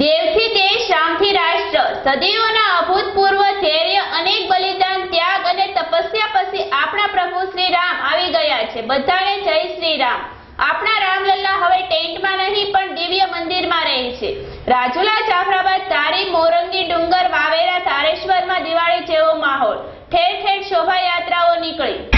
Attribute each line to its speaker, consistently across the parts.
Speaker 1: દેવથી દેશ રામથી રાષ્ટ્ર સદીઓના અભૂતપૂર્વ ધૈર્ય, અનેક બલિદાન, ત્યાગ અને તપસ્યા પછી આપણા પ્રભુ શ્રી રામ આવી ગયા છે. બધાને જય શ્રી રામ આપણા રામલલ્લા હવે ટેન્ટમાં નહીં, પણ દિવ્ય મંદિરમાં રહે છે. રાજુલા, જાફરાબાદ તારી મોરંગી, ડુંગર, વાવેરા તારેશ્વરમાં દિવાળી જેવો માહોલ. ઠેર ઠેર શોભાયાત્રાઓ નીકળી.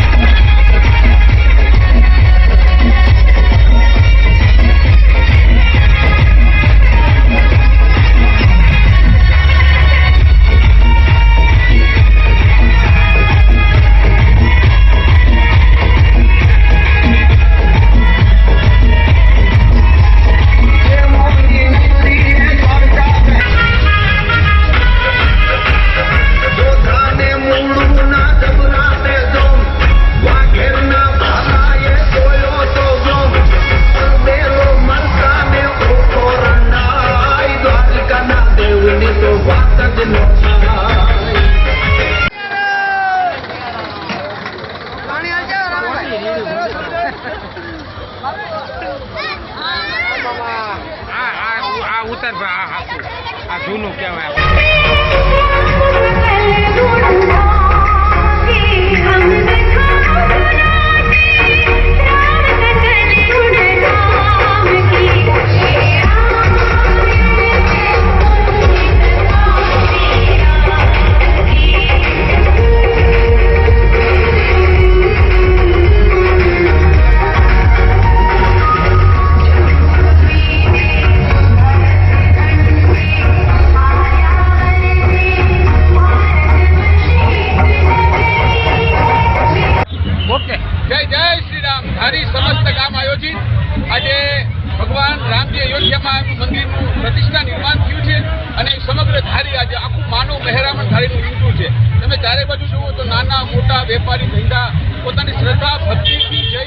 Speaker 2: હાચું. આ જૂનું કહેવાય જય જય શ્રી રામ. ધારી સમસ્ત ગામ આયોજિત. આજે ભગવાન રામજી અયોધ્યામાં મંદિરનું પ્રતિષ્ઠા નિર્માણ થયું છે અને સમગ્ર ધારી આજે આખું માનવ મહેરામણ ધારીનું ઊંટું છે. તમે ચારે બાજુ જુઓ તો નાના, મોટા, વેપારી, ધંધા, પોતાની શ્રદ્ધા ભક્તિથી જય